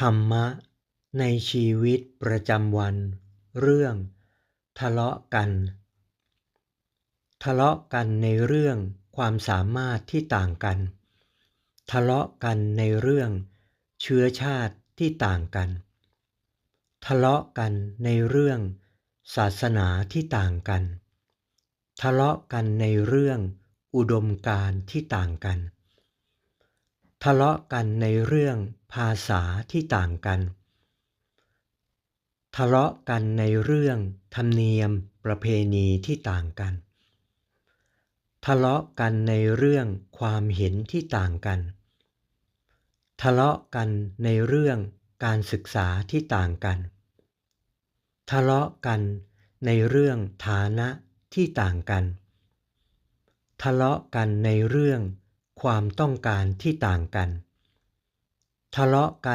ธรรมะในชีวิตประจำวัน เรื่อง ทะเลาะกัน ทะเลาะกันในเรื่องความสามารถที่ต่างกัน ทะเลาะกันในเรื่อง เชื้อชาติที่ต่างกัน ทะเลาะกันในเรื่อง ศาสนาที่ต่างกัน ทะเลาะกันในเรื่อง อุดมการณ์ที่ต่างกัน ทะเลาะกันในเรื่อง ภาษาที่ต่างกัน ทะเลาะกันในเรื่องธรรมเนียมประเพณีที่ต่างกัน ทะเลาะกันในเรื่องความเห็นที่ต่างกัน ทะเลาะกันในเรื่องการศึกษาที่ต่างกัน ทะเลาะกันในเรื่องฐานะที่ต่างกัน ทะเลาะกันในเรื่องความต้องการที่ต่างกัน ทะเลาะกัน